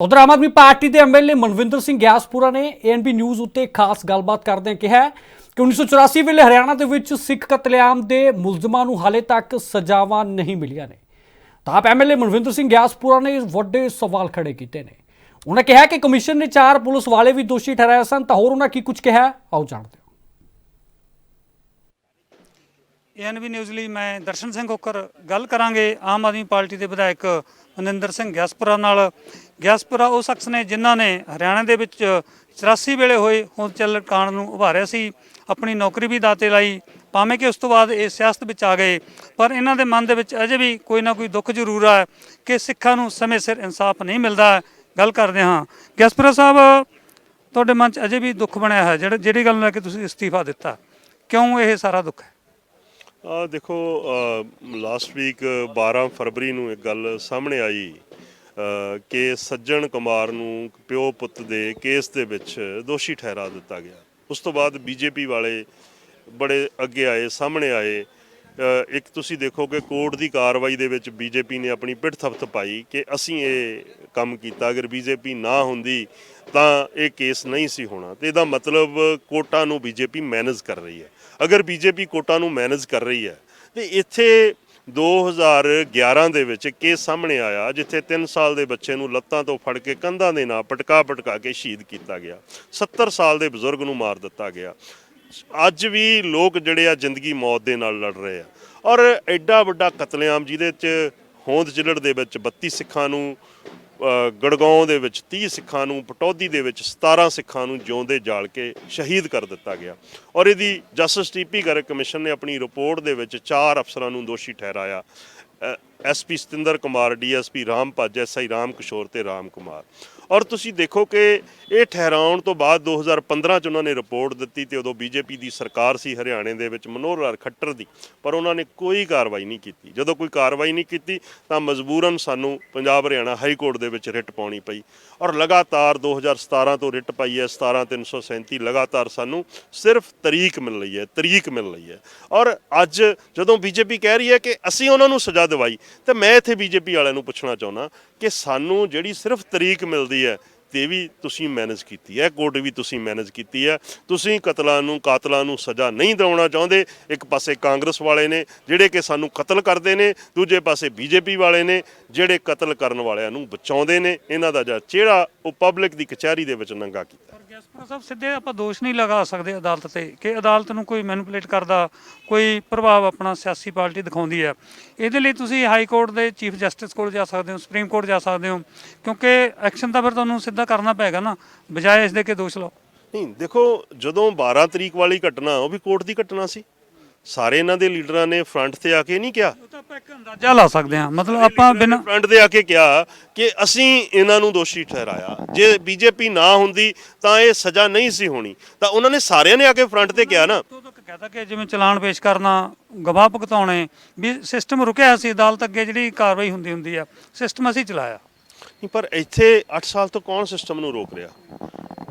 ਉਧਰ ਆਮ ਆਦਮੀ ਪਾਰਟੀ ਦੇ ਐਮਐਲਏ ਮਨਵਿੰਦਰ ਸਿੰਘ ਗਿਆਸਪੁਰਾ ਨੇ ਏਐਨਬੀ ਨਿਊਜ਼ ਉੱਤੇ ਖਾਸ ਗੱਲਬਾਤ ਕਰਦਿਆਂ ਕਿਹਾ ਹੈ ਕਿ 1984 ਵੇਲੇ ਹਰਿਆਣਾ ਦੇ ਵਿੱਚ ਸਿੱਖ ਕਤਲੇਆਮ ਦੇ ਮੁਲਜ਼ਮਾਂ ਨੂੰ ਹਾਲੇ ਤੱਕ ਸਜ਼ਾਵਾਂ ਨਹੀਂ ਮਿਲੀਆਂ ਨੇ। ਤਾਂ ਆਪ ਐਮਐਲਏ ਮਨਵਿੰਦਰ ਸਿੰਘ ਗਿਆਸਪੁਰਾ ਨੇ ਵੱਡੇ ਸਵਾਲ ਖੜੇ ਕੀਤੇ ਨੇ। ਉਹਨਾਂ ਕਿਹਾ ਕਿ ਕਮਿਸ਼ਨ ਨੇ ਚਾਰ ਪੁਲਿਸ ਵਾਲੇ ਵੀ ਦੋਸ਼ੀ ਠਹਿਰਾਏ ਸਨ, ਤਾਂ ਹੋਰ ਉਹਨਾਂ ਕੀ ਕੁਝ ਕਿਹਾ, ਆਓ ਜਾਣਦੇ ਹਾਂ। ਏਐਨਬੀ ਨਿਊਜ਼ ਲਈ ਮੈਂ ਦਰਸ਼ਨ ਸਿੰਘ ਕੋਕਰ ਗੱਲ ਕਰਾਂਗੇ ਆਮ ਆਦਮੀ ਪਾਰਟੀ ਦੇ ਵਿਧਾਇਕ ਮਨਿੰਦਰ ਸਿੰਘ ਗਿਆਸਪੁਰਾ ਨਾਲ। ਗਿਆਸਪੁਰਾ ਉਹ ਸ਼ਖਸ ਨੇ ਜਿਨ੍ਹਾਂ ਨੇ ਹਰਿਆਣਾ ਦੇ ਵਿੱਚ 84 ਵੇਲੇ ਹੋਏ ਹੁਣ ਚੱਲ ਕਾਂਡ ਨੂੰ ਉਭਾਰਿਆ ਸੀ, ਆਪਣੀ ਨੌਕਰੀ ਵੀ ਦਾਤੇ ਲਾਈ, ਭਾਵੇਂ ਕਿ ਉਸ ਤੋਂ ਬਾਅਦ ਇਹ ਸਿਆਸਤ ਵਿੱਚ ਆ ਗਏ, ਪਰ ਇਹਨਾਂ ਦੇ ਮਨ ਦੇ ਵਿੱਚ ਅਜੇ ਵੀ ਕੋਈ ਨਾ ਕੋਈ ਦੁੱਖ ਜ਼ਰੂਰ ਹੈ ਕਿ ਸਿੱਖਾਂ ਨੂੰ ਸਮੇਂ ਸਿਰ ਇਨਸਾਫ ਨਹੀਂ ਮਿਲਦਾ। ਗੱਲ ਕਰਦੇ ਹਾਂ, ਗਿਆਸਪੁਰਾ ਸਾਹਿਬ, ਤੁਹਾਡੇ ਮਨ 'ਚ ਅਜੇ ਵੀ ਦੁੱਖ ਬਣਿਆ ਹੈ? ਜਿਹੜਾ, ਜਿਹੜੀ ਗੱਲ ਨੂੰ ਲੈ ਕੇ ਤੁਸੀਂ ਅਸਤੀਫਾ ਦਿੱਤਾ, ਕਿਉਂ ਇਹ ਸਾਰਾ ਦੁੱਖ ਹੈ? ਆ ਦੇਖੋ ਲਾਸਟ ਵੀਕ 12 ਫਰਵਰੀ ਨੂੰ ਇੱਕ ਗੱਲ ਸਾਹਮਣੇ ਆਈ। ਕਿ ਸੱਜਣ ਕੁਮਾਰ ਨੂੰ ਪਿਓ ਪੁੱਤ ਦੇ ਕੇਸ ਦੇ ਵਿੱਚ ਦੋਸ਼ੀ ਠਹਿਰਾ ਦਿੱਤਾ ਗਿਆ। ਉਸ ਤੋਂ ਬਾਅਦ ਬੀਜੇਪੀ ਵਾਲੇ ਬੜੇ ਅੱਗੇ ਆਏ, ਸਾਹਮਣੇ ਆਏ। ਇੱਕ ਤੁਸੀਂ ਦੇਖੋ ਕਿ ਕੋਰਟ ਦੀ ਕਾਰਵਾਈ ਦੇ ਵਿੱਚ ਬੀਜੇਪੀ ਨੇ ਆਪਣੀ ਪਿੱਠ ਥਪਥ ਪਾਈ ਕਿ ਅਸੀਂ ਇਹ ਕੰਮ ਕੀਤਾ, ਅਗਰ ਬੀਜੇਪੀ ਨਾ ਹੁੰਦੀ ਤਾਂ ਇਹ ਕੇਸ ਨਹੀਂ ਸੀ ਹੋਣਾ। ਤੇ ਇਹਦਾ ਮਤਲਬ ਕੋਟਾਂ ਨੂੰ ਬੀਜੇਪੀ ਮੈਨੇਜ ਕਰ ਰਹੀ ਹੈ। ਅਗਰ ਬੀਜੇਪੀ ਕੋਟਾਂ ਨੂੰ ਮੈਨੇਜ ਕਰ ਰਹੀ ਹੈ, ਤੇ ਇੱਥੇ 2011 ਦੇ ਵਿੱਚ ਕੇਸ ਸਾਹਮਣੇ ਆਇਆ, ਜਿੱਥੇ 3 ਸਾਲ ਦੇ ਬੱਚੇ ਨੂੰ ਲੱਤਾਂ ਤੋਂ ਫੜ ਕੇ ਕੰਧਾਂ ਦੇ ਨਾਲ ਪਟਕਾ ਪਟਕਾ ਕੇ ਸ਼ਹੀਦ ਕੀਤਾ ਗਿਆ। 70 ਸਾਲ ਦੇ ਬਜ਼ੁਰਗ ਨੂੰ ਮਾਰ ਦਿੱਤਾ ਗਿਆ। ਅੱਜ ਵੀ ਲੋਕ ਜਿਹੜੇ ਆ ਜ਼ਿੰਦਗੀ ਮੌਤ ਦੇ ਨਾਲ ਲੜ ਰਹੇ ਆ। ਔਰ ਐਡਾ ਵੱਡਾ ਕਤਲੇਆਮ ਜਿਹਦੇ ਚ ਹੋਂਦ ਜ਼ਿਲ੍ਹੜ ਦੇ ਵਿੱਚ 32 ਸਿੱਖਾਂ ਨੂੰ ਗੜਗਾਉਂ ਦੇ ਵਿੱਚ 30 ਸਿੱਖਾਂ ਨੂੰ, ਪਟੌਦੀ ਦੇ ਵਿੱਚ 17 ਸਿੱਖਾਂ ਨੂੰ ਜਿਉਂਦੇ ਜਾਲ ਕੇ ਸ਼ਹੀਦ ਕਰ ਦਿੱਤਾ ਗਿਆ। ਔਰ ਇਹਦੀ ਜਸਟਿਸ ਟੀਪੀ ਗਰਗ ਕਮਿਸ਼ਨ ਨੇ ਆਪਣੀ ਰਿਪੋਰਟ ਦੇ ਵਿੱਚ ਚਾਰ ਅਫਸਰਾਂ ਨੂੰ ਦੋਸ਼ੀ ਠਹਿਰਾਇਆ। SP Satinder Kumar DSP Ram Bhaj SI Ram ਕਿਸ਼ੋਰ ਤੇ ਰਾਮ ਕੁਮਾਰ। ਔਰ ਤੁਸੀਂ ਦੇਖੋ ਕਿ ਇਹ ਠਹਿਰਾਉਣ ਤੋਂ ਬਾਅਦ 2015 ਚ ਉਹਨਾਂ ਨੇ ਰਿਪੋਰਟ ਦਿੱਤੀ ਤੇ ਉਦੋਂ ਬੀਜੇਪੀ ਦੀ ਸਰਕਾਰ ਸੀ ਹਰਿਆਣੇ ਦੇ ਵਿੱਚ ਮਨੋਹਰ ਲਾਲ ਖੱਟਰ ਦੀ, ਪਰ ਉਹਨਾਂ ਨੇ ਕੋਈ ਕਾਰਵਾਈ ਨਹੀਂ ਕੀਤੀ। ਜਦੋਂ ਕੋਈ ਕਾਰਵਾਈ ਨਹੀਂ ਕੀਤੀ, ਤਾਂ ਮਜਬੂਰਨ ਸਾਨੂੰ ਪੰਜਾਬ ਹਰਿਆਣਾ ਹਾਈ ਕੋਰਟ ਦੇ ਵਿੱਚ ਰਿਟ ਪਾਉਣੀ ਪਈ ਔਰ ਲਗਾਤਾਰ 2017 ਤੋਂ ਰਿਟ ਪਾਈ ਹੈ 17337 ਲਗਾਤਾਰ ਸਾਨੂੰ ਸਿਰਫ ਤਰੀਕ ਮਿਲ ਰਹੀ ਹੈ, ਤਰੀਕ ਮਿਲ ਰਹੀ ਹੈ। ਔਰ ਅੱਜ ਜਦੋਂ ਬੀਜੇਪੀ ਕਹਿ ਰਹੀ ਹੈ ਕਿ ਅਸੀਂ ਉਹਨਾਂ ਨੂੰ ਸਜ਼ਾ ਦਿਵਾਈ, ਤੇ ਮੈਂ ਇੱਥੇ ਬੀਜੇਪੀ ਵਾਲਿਆਂ ਨੂੰ ਪੁੱਛਣਾ ਚਾਹੁੰਦਾ ਕਿ ਸਾਨੂੰ ਜਿਹੜੀ ਸਿਰਫ ਤਰੀਕ ਮਿਲਦੀ ਹੈ, ਤੇ ਵੀ ਤੁਸੀਂ ਮੈਨੇਜ ਕੀਤੀ ਹੈ, ਕੋਰਟ ਵੀ ਤੁਸੀਂ ਮੈਨੇਜ ਕੀਤੀ ਹੈ। ਤੁਸੀਂ ਕਤਲਾਂ ਨੂੰ, ਕਾਤਲਾਂ ਨੂੰ ਸਜ਼ਾ ਨਹੀਂ ਦਿਵਾਉਣਾ ਚਾਹੁੰਦੇ। ਇੱਕ ਪਾਸੇ ਕਾਂਗਰਸ ਵਾਲੇ ਨੇ, ਜਿਹੜੇ ਕਿ ਸਾਨੂੰ ਕਤਲ ਕਰਦੇ ਨੇ, ਦੂਜੇ ਪਾਸੇ ਬੀਜੇਪੀ ਵਾਲੇ ਨੇ, ਜਿਹੜੇ ਕਤਲ ਕਰਨ ਵਾਲਿਆਂ ਨੂੰ ਬਚਾਉਂਦੇ ਨੇ। ਇਹਨਾਂ ਦਾ ਜਿਹੜਾ ਚਿਹਰਾ ਉਹ ਪਬਲਿਕ ਦੀ ਕਚਹਿਰੀ ਦੇ ਵਿੱਚ ਨੰਗਾ ਕੀਤਾ। ਪਰ ਸਾਹਿਬ, ਸਿੱਧੇ ਆਪਾਂ ਦੋਸ਼ ਨਹੀਂ ਲਗਾ ਸਕਦੇ ਅਦਾਲਤ ਤੇ ਕਿ ਅਦਾਲਤ ਨੂੰ ਕੋਈ ਮੈਨੀਪੂਲੇਟ ਕਰਦਾ, ਕੋਈ ਪ੍ਰਭਾਵ ਆਪਣਾ ਸਿਆਸੀ ਪਾਰਟੀ ਦਿਖਾਉਂਦੀ ਹੈ ਇਹਦੇ ਲਈ ਤੁਸੀਂ ਹਾਈ ਕੋਰਟ ਦੇ ਚੀਫ ਜਸਟਿਸ ਕੋਲ ਜਾ ਸਕਦੇ ਹੋ, ਸੁਪਰੀਮ ਕੋਰਟ ਜਾ ਸਕਦੇ ਹੋ, ਕਿਉਂਕਿ ਐਕਸ਼ਨ ਤਾਂ ਫਿਰ ਤੁਹਾਨੂੰ ਸਿੱਧਾ ਕਰਨਾ ਪਏਗਾ ਨਾ, ਬਜਾਏ ਇਸ ਦੇ ਕਿ ਦੋਸ਼ ਲਾਓ। ਨਹੀਂ, ਦੇਖੋ ਜਦੋਂ 12 ਤਰੀਕ ਵਾਲੀ ਘਟਨਾ, ਉਹ ਵੀ ਕੋਰਟ ਦੀ ਘਟਨਾ ਸੀ। ਸਾਰੇ ਇਹਨਾਂ ਦੇ ਲੀਡਰਾਂ ਨੇ ਫਰੰਟ ਤੇ ਆ ਕੇ ਨਹੀਂ ਕਿਹਾ? ਉਹ ਤਾਂ ਆਪਾਂ ਇੱਕ ਅੰਦਾਜ਼ਾ ਲਾ ਸਕਦੇ ਹਾਂ। ਮਤਲਬ ਆਪਾਂ ਬਿਨਾਂ ਫਰੰਟ ਤੇ ਆ ਕੇ ਕਿਹਾ ਕਿ ਅਸੀਂ ਇਹਨਾਂ ਨੂੰ ਦੋਸ਼ੀ ਠਹਿਰਾਇਆ। ਜੇ ਬੀਜੇਪੀ ਨਾ ਹੁੰਦੀ ਤਾਂ ਇਹ ਸਜ਼ਾ ਨਹੀਂ ਸੀ ਹੋਣੀ। ਤਾਂ ਉਹਨਾਂ ਨੇ ਸਾਰਿਆਂ ਨੇ ਆ ਕੇ ਫਰੰਟ ਤੇ ਕਿਹਾ ਨਾ। ਤੋਂ ਤੱਕ ਕਹਤਾ ਕਿ ਜਿਵੇਂ ਚਲਾਨ ਪੇਸ਼ ਕਰਨਾ ਗਵਾਹ ਭੁਗਤਾਉਣੇ ਵੀ ਸਿਸਟਮ ਰੁਕਿਆ ਸੀ ਅਦਾਲਤ ਅੱਗੇ ਜਿਹੜੀ ਕਾਰਵਾਈ ਹੁੰਦੀ ਹੁੰਦੀ ਆ ਸਿਸਟਮ ਅਸੀਂ ਚਲਾਇਆ। ਨਹੀਂ ਪਰ ਇੱਥੇ 8 ਸਾਲ ਤੋਂ ਕੌਣ ਸਿਸਟਮ ਨੂੰ ਰੋਕ ਰਿਹਾ?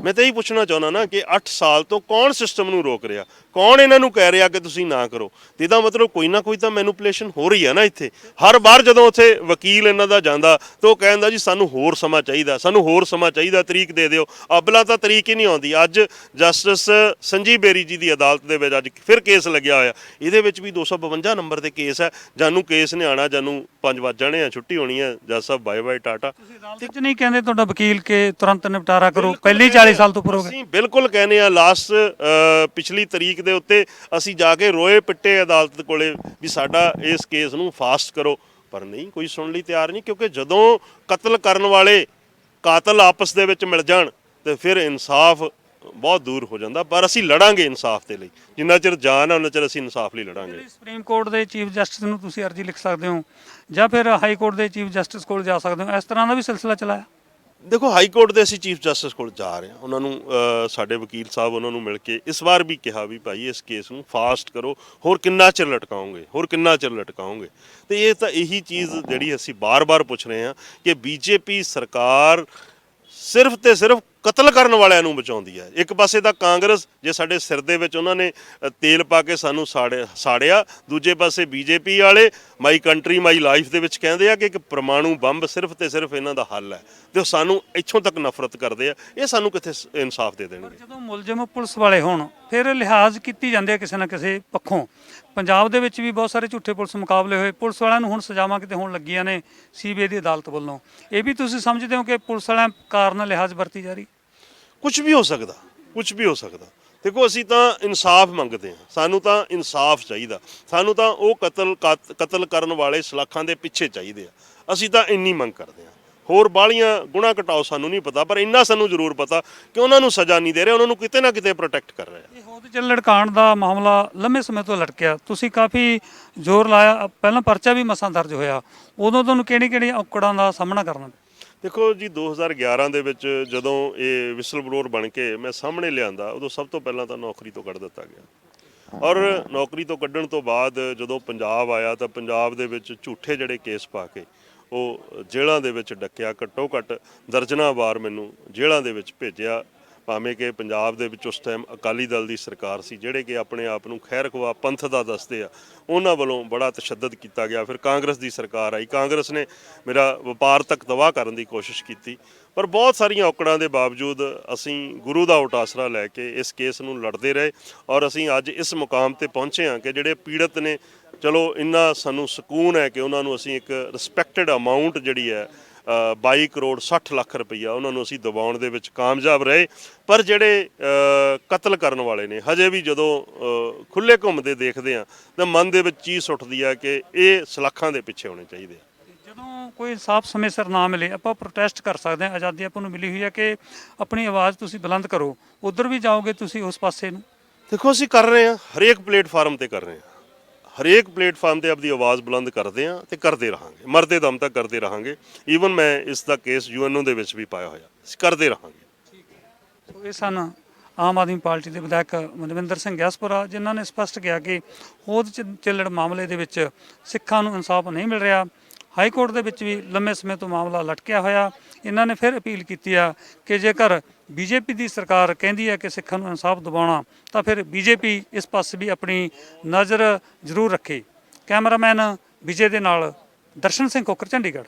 ਮੈਂ ਤਾਂ ਇਹ ਪੁੱਛਣਾ ਚਾਹੁੰਦਾ ਨਾ ਕਿ 8 ਸਾਲ ਤੋਂ ਕੌਣ ਸਿਸਟਮ ਨੂੰ ਰੋਕ ਰਿਹਾ? ਕੌਣ ਇਹਨਾਂ ਨੂੰ ਕਹਿ ਰਿਹਾ ਕਿ ਤੁਸੀਂ ਨਾ ਕਰੋ? ਤੇ ਇਹਦਾ ਮਤਲਬ ਕੋਈ ਨਾ ਕੋਈ ਤਾਂ ਮੈਨੂਪੂਲੇਸ਼ਨ ਹੋ ਰਹੀ ਹੈ ਨਾ ਇੱਥੇ। ਹਰ ਵਾਰ ਜਦੋਂ ਉੱਥੇ ਵਕੀਲ ਇਹਨਾਂ ਦਾ ਜਾਂਦਾ, ਤਾਂ ਉਹ ਕਹਿੰਦਾ ਜੀ, ਸਾਨੂੰ ਹੋਰ ਸਮਾਂ ਚਾਹੀਦਾ, ਸਾਨੂੰ ਹੋਰ ਸਮਾਂ ਚਾਹੀਦਾ, ਤਰੀਕ ਦੇ ਦਿਓ। ਅਬਲਾ ਤਾਂ ਤਰੀਕ ਹੀ ਨਹੀਂ ਆਉਂਦੀ। ਅੱਜ ਜਸਟਿਸ ਸੰਜੀਵ ਬੇਰੀ ਜੀ ਦੀ ਅਦਾਲਤ ਦੇ ਵਿੱਚ ਅੱਜ ਫਿਰ ਕੇਸ ਲੱਗਿਆ ਹੋਇਆ। ਇਹਦੇ ਵਿੱਚ ਵੀ 252 ਨੰਬਰ ਤੇ ਕੇਸ ਹੈ। ਜਾਨੂੰ ਕੇਸ ਨੇ ਆਣਾ ਜਾਨੂੰ 5 ਵਜ ਜਾਣੇ ਆ, ਛੁੱਟੀ ਹੋਣੀ ਹੈ। ਜੱਜ ਸਾਹਿਬ ਬਾਏ ਬਾਏ ਟਾਟਾ ਅਦਾਲਤ ਨਹੀਂ ਕਹਿੰਦੇ ਤੁਹਾਡਾ ਵਕੀਲ ਕੇ ਤੁਰੰਤ ਨਿਪਟਾਰਾ ਕਰੋ? ਪਹਿਲੀ 40 ਸਾਲ ਤੋਂ ਉੱਪਰ ਹੋ ਗਏ? ਅਸੀਂ ਬਿਲਕੁਲ ਕਹਿੰਦੇ ਆ ਲਾਸਟ ਪਿਛਲੀ ਤਰੀਕ ਦੇ ਉੱਤੇ ਅਸੀਂ ਜਾ ਕੇ ਰੋਏ ਪਿੱਟੇ ਅਦਾਲਤ ਕੋਲੇ ਵੀ ਸਾਡਾ ਇਸ ਕੇਸ ਨੂੰ ਫਾਸਟ ਕਰੋ। ਪਰ ਨਹੀਂ ਕੋਈ ਸੁਣਨ ਲਈ ਤਿਆਰ ਨਹੀਂ ਕਿਉਂਕਿ ਜਦੋਂ ਕਤਲ ਕਰਨ ਵਾਲੇ ਕਾਤਲ ਆਪਸ ਦੇ ਵਿੱਚ ਮਿਲ ਜਾਣ ਤੇ ਫਿਰ ਇਨਸਾਫ ਬਹੁਤ ਦੂਰ ਹੋ ਜਾਂਦਾ। ਪਰ ਅਸੀਂ ਲੜਾਂਗੇ ਇਨਸਾਫ ਦੇ ਲਈ। ਜਿੰਨਾ ਚਿਰ ਜਾਨ ਹੈ ਉਹਨਾਂ ਚਿਰ ਅਸੀਂ ਇਨਸਾਫ ਲਈ ਲੜਾਂਗੇ। ਸੁਪਰੀਮ ਕੋਰਟ ਦੇ ਚੀਫ ਜਸਟਿਸ ਨੂੰ ਤੁਸੀਂ ਅਰਜ਼ੀ ਲਿਖ ਸਕਦੇ ਹੋ ਜਾਂ ਫਿਰ ਹਾਈ ਕੋਰਟ ਦੇ ਚੀਫ ਜਸਟਿਸ ਕੋਲ ਜਾ ਸਕਦੇ ਹੋ ਇਸ ਤਰ੍ਹਾਂ ਦਾ ਵੀ ਸਿਲਸਿਲਾ ਚਲਾਇਆ? ਦੇਖੋ ਹਾਈ ਕੋਰਟ ਦੇ ਅਸੀਂ ਚੀਫ ਜਸਟਿਸ ਕੋਲ ਜਾ ਰਹੇ ਹਾਂ। ਉਹਨਾਂ ਨੂੰ ਅ, ਸਾਡੇ ਵਕੀਲ ਸਾਹਿਬ ਉਹਨਾਂ ਨੂੰ ਮਿਲ ਕੇ ਇਸ ਵਾਰ ਵੀ ਕਿਹਾ ਵੀ ਭਾਈ ਇਸ ਕੇਸ ਨੂੰ ਫਾਸਟ ਕਰੋ ਹੋਰ ਕਿੰਨਾ ਚਿਰ ਲਟਕਾਓਗੇ ਹੋਰ ਕਿੰਨਾ ਚਿਰ ਲਟਕਾਓਗੇ? ਤੇ ਇਹ ਤਾਂ ਇਹੀ ਚੀਜ਼ ਜਿਹੜੀ ਅਸੀਂ ਬਾਰ-ਬਾਰ ਪੁੱਛ ਰਹੇ ਹਾਂ ਕਿ ਬੀਜੇਪੀ ਸਰਕਾਰ ਸਿਰਫ ਤੇ ਸਿਰਫ ਕਤਲ ਕਰਨ ਵਾਲਿਆਂ ਨੂੰ ਬਚਾਉਂਦੀ ਹੈ। ਇੱਕ ਪਾਸੇ ਤਾਂ ਕਾਂਗਰਸ ਜੇ ਸਾਡੇ ਸਿਰ ਦੇ ਵਿੱਚ ਉਹਨਾਂ ਨੇ ਤੇਲ ਪਾ ਕੇ ਸਾਨੂੰ ਸਾੜੇ ਸਾੜਿਆ, ਦੂਜੇ ਪਾਸੇ ਬੀਜੇਪੀ ਵਾਲੇ ਮਾਈ ਕੰਟਰੀ, ਮਾਈ ਲਾਈਫ ਦੇ ਵਿੱਚ ਕਹਿੰਦੇ ਆ ਕਿ ਇੱਕ ਪਰਮਾਣੂ ਬੰਬ ਸਿਰਫ ਤੇ ਸਿਰਫ ਇਹਨਾਂ ਦਾ ਹੱਲ ਹੈ। ਤੇ ਉਹ ਸਾਨੂੰ ਇੱਥੋਂ ਤੱਕ ਨਫ਼ਰਤ ਕਰਦੇ ਆ। ਇਹ ਸਾਨੂੰ ਕਿੱਥੇ ਇਨਸਾਫ ਦੇ ਦੇਣਗੇ? ਜਦੋਂ ਮੁਲਜ਼ਮ, ਪੁਲਿਸ ਵਾਲੇ ਹੋਣ, ਫਿਰ ਲਿਹਾਜ਼ ਕੀਤੀ ਜਾਂਦੀ ਹੈ ਕਿਸੇ ਨਾ ਕਿਸੇ ਪੱਖੋਂ। ਪੰਜਾਬ ਦੇ ਵਿੱਚ ਵੀ ਬਹੁਤ ਸਾਰੇ ਝੂਠੇ ਪੁਲਿਸ ਮੁਕਾਬਲੇ ਹੋਏ। ਪੁਲਿਸ ਵਾਲਿਆਂ ਨੂੰ ਹੁਣ ਸਜ਼ਾਵਾਂ ਕਿਤੇ ਹੋਣ ਲੱਗੀਆਂ ਨੇ ਸੀਬੀਆਈ ਦੀ ਅਦਾਲਤ ਵੱਲੋਂ। ਇਹ ਵੀ ਤੁਸੀਂ ਸਮਝਦੇ ਹੋ ਕਿ ਪੁਲਿਸ ਵਾਲਿਆਂ ਕਾਰਨ ਲਿਹਾਜ਼ ਵਰਤੀ ਜਾ ਰਹੀ? ਕੁਝ ਵੀ ਹੋ ਸਕਦਾ ਕੁਝ ਵੀ ਹੋ ਸਕਦਾ। ਦੇਖੋ, ਅਸੀਂ ਤਾਂ ਇਨਸਾਫ ਮੰਗਦੇ ਹਾਂ। ਸਾਨੂੰ ਤਾਂ ਇਨਸਾਫ ਚਾਹੀਦਾ। ਸਾਨੂੰ ਤਾਂ ਉਹ ਕਤਲ ਕਤ- ਕਤਲ ਕਰਨ ਵਾਲੇ ਸਲਾਖਾਂ ਦੇ ਪਿੱਛੇ ਚਾਹੀਦੇ ਆ। ਅਸੀਂ ਤਾਂ ਇੰਨੀ ਮੰਗ ਕਰਦੇ ਹਾਂ। ਹੋਰ ਬਾਲੀਆਂ ਗੁਣਾ ਘਟਾਓ ਸਾਨੂੰ ਨਹੀਂ ਪਤਾ, ਪਰ ਇੰਨਾ ਸਾਨੂੰ ਜ਼ਰੂਰ ਪਤਾ ਕਿ ਉਹਨਾਂ ਨੂੰ ਸਜ਼ਾ ਨਹੀਂ ਦੇ ਰਹੇ, ਉਹਨਾਂ ਨੂੰ ਕਿਤੇ ਨਾ ਕਿਤੇ ਪ੍ਰੋਟੈਕਟ ਕਰ ਰਹੇ ਆ। ਇਹ ਹੋਦ ਚੱਲੜ ਕਾਂਡ ਦਾ ਮਾਮਲਾ ਲੰਮੇ ਸਮੇਂ ਤੋਂ ਲਟਕਿਆ। ਤੁਸੀਂ ਕਾਫੀ ਜ਼ੋਰ ਲਾਇਆ। ਪਹਿਲਾਂ ਪਰਚਾ ਵੀ ਮਸਾਂ ਦਰਜ ਹੋਇਆ। ਉਦੋਂ ਤੁਹਾਨੂੰ ਕਿਹੜੀ ਕਿਹੜੀ ਔਕੜਾਂ ਦਾ ਸਾਹਮਣਾ ਕਰਨਾ ਪਿਆ? ਦੇਖੋ ਜੀ 2011 ਦੇ ਵਿੱਚ ਜਦੋਂ ਇਹ ਵਿਸਲ ਬਲੋਅਰ ਬਣ ਕੇ ਮੈਂ ਸਾਹਮਣੇ ਲਿਆਂਦਾ, ਉਦੋਂ ਸਭ ਤੋਂ ਪਹਿਲਾਂ ਤਾਂ ਨੌਕਰੀ ਤੋਂ ਕੱਢ ਦਿੱਤਾ ਗਿਆ। ਔਰ ਨੌਕਰੀ ਤੋਂ ਕੱਢਣ ਤੋਂ ਬਾਅਦ ਜਦੋਂ ਪੰਜਾਬ ਆਇਆ ਤਾਂ ਪੰਜਾਬ ਦੇ ਵਿੱਚ ਝੂਠੇ ਜਿਹੜੇ ਕੇਸ ਪਾ ਕੇ ਉਹ ਜੇਲ੍ਹਾਂ ਦੇ ਵਿੱਚ ਡੱਕਿਆ, ਘੱਟੋ ਘੱਟ ਦਰਜਨਾ ਵਾਰ ਮੈਨੂੰ ਜੇਲ੍ਹਾਂ ਦੇ ਵਿੱਚ ਭੇਜਿਆ। ਭਾਵੇਂ ਕਿ ਪੰਜਾਬ ਦੇ ਵਿੱਚ ਉਸ ਟਾਈਮ ਅਕਾਲੀ ਦਲ ਦੀ ਸਰਕਾਰ ਸੀ, ਜਿਹੜੇ ਕਿ ਆਪਣੇ ਆਪ ਨੂੰ ਖੈਰ ਖਵਾ ਪੰਥ ਦਾ ਦੱਸਦੇ ਆ, ਉਹਨਾਂ ਵੱਲੋਂ ਬੜਾ ਤਸ਼ੱਦਦ ਕੀਤਾ ਗਿਆ। ਫਿਰ ਕਾਂਗਰਸ ਦੀ ਸਰਕਾਰ ਆਈ। ਕਾਂਗਰਸ ਨੇ ਮੇਰਾ ਵਪਾਰ ਤੱਕ ਤਬਾਹ ਕਰਨ ਦੀ ਕੋਸ਼ਿਸ਼ ਕੀਤੀ। ਪਰ ਬਹੁਤ ਸਾਰੀਆਂ ਔਕੜਾਂ ਦੇ ਬਾਵਜੂਦ ਅਸੀਂ ਗੁਰੂ ਦਾ ਉਟਾਸਰਾ ਲੈ ਕੇ ਇਸ ਕੇਸ ਨੂੰ ਲੜਦੇ ਰਹੇ ਔਰ ਅਸੀਂ ਅੱਜ ਇਸ ਮੁਕਾਮ ਤੇ ਪਹੁੰਚੇ ਹਾਂ ਕਿ ਜਿਹੜੇ ਪੀੜਤ ਨੇ, ਚਲੋ ਇੰਨਾ ਸਾਨੂੰ ਸਕੂਨ ਹੈ ਕਿ ਉਹਨਾਂ ਨੂੰ ਅਸੀਂ ਇੱਕ ਰਿਸਪੈਕਟਡ ਅਮਾਉਂਟ ਜਿਹੜੀ ਹੈ 22 ਕਰੋੜ 60 ਲੱਖ ਰੁਪਈਆ ਉਹਨਾਂ ਨੂੰ ਅਸੀਂ ਦਬਾਉਣ ਦੇ ਵਿੱਚ ਕਾਮਯਾਬ ਰਹੇ। ਪਰ ਜਿਹੜੇ ਕਤਲ ਕਰਨ ਵਾਲੇ ਨੇ ਹਜੇ ਵੀ ਜਦੋਂ ਖੁੱਲੇ ਘੁੰਮਦੇ ਦੇਖਦੇ ਆ ਤਾਂ ਮਨ ਦੇ ਵਿੱਚ ਚੀਜ਼ ਉੱਠਦੀ ਆ ਕਿ ਇਹ ਸਲਾਖਾਂ ਦੇ ਪਿੱਛੇ ਹੋਣੇ ਚਾਹੀਦੇ ਆ। ਜਦੋਂ ਕੋਈ ਇਨਸਾਫ ਸਮੇਂ ਸਿਰ ਨਾ ਮਿਲੇ ਆਪਾਂ ਪ੍ਰੋਟੈਸਟ ਕਰ ਸਕਦੇ ਹਾਂ ਆਜ਼ਾਦੀ ਆਪਾਂ ਨੂੰ ਮਿਲੀ ਹੋਈ ਹੈ ਕਿ ਆਪਣੀ ਆਵਾਜ਼ ਤੁਸੀਂ ਬੁਲੰਦ ਕਰੋ ਉਧਰ ਵੀ ਜਾਓਗੇ ਤੁਸੀਂ ਉਸ ਪਾਸੇ ਨੂੰ? ਦੇਖੋ ਅਸੀਂ ਕਰ ਰਹੇ ਹਾਂ ਹਰੇਕ ਪਲੇਟਫਾਰਮ ਤੇ ਕਰ ਰਹੇ ਹਾਂ। ਹਰੇਕ ਪਲੇਟਫਾਰਮ ਤੇ ਆਪਣੀ ਆਵਾਜ਼ ਬੁਲੰਦ ਕਰਦੇ ਹਾਂ ਤੇ ਕਰਦੇ ਰਹਾਂਗੇ। ਮਰਦੇ ਦਮ ਤੱਕ ਕਰਦੇ ਰਹਾਂਗੇ। ਈਵਨ ਮੈਂ ਇਸ ਦਾ ਕੇਸ ਯੂਐਨਓ ਦੇ ਵਿੱਚ ਵੀ ਪਾਇਆ ਹੋਇਆ। ਅਸੀਂ ਕਰਦੇ ਰਹਾਂਗੇ। ਸੋ ਇਹ ਸਨ ਆਮ ਆਦਮੀ ਪਾਰਟੀ ਦੇ ਵਿਧਾਇਕ ਮਨਵਿੰਦਰ ਸਿੰਘ ਗਿਆਸਪੁਰਾ, ਜਿਨ੍ਹਾਂ ਨੇ ਸਪਸ਼ਟ ਕਿਹਾ ਕਿ ਹੋਦ ਚ- ਚੱਲੜ ਮਾਮਲੇ ਦੇ ਵਿੱਚ ਸਿੱਖਾਂ ਨੂੰ ਇਨਸਾਫ ਨਹੀਂ ਮਿਲ ਰਿਹਾ। ਹਾਈ ਕੋਰਟ ਦੇ ਵਿੱਚ ਵੀ ਲੰਮੇ ਸਮੇਂ ਤੋਂ ਮਾਮਲਾ ਲਟਕਿਆ ਹੋਇਆ। ਇਹਨਾਂ ਨੇ ਫਿਰ ਅਪੀਲ ਕੀਤੀ ਆ ਕਿ ਜੇਕਰ ਬੀਜੇਪੀ ਦੀ ਸਰਕਾਰ ਕਹਿੰਦੀ ਹੈ ਕਿ ਸਿੱਖਾਂ ਨੂੰ ਇਨਸਾਫ ਦਿਵਾਉਣਾ, ਤਾਂ ਫਿਰ ਬੀਜੇਪੀ ਇਸ ਪਾਸੇ ਵੀ ਆਪਣੀ ਨਜ਼ਰ ਜ਼ਰੂਰ ਰੱਖੇ। ਕੈਮਰਾਮੈਨ ਵਿਜੇ ਦੇ ਨਾਲ ਦਰਸ਼ਨ ਸਿੰਘ ਕੋਕਰ, ਚੰਡੀਗੜ੍ਹ।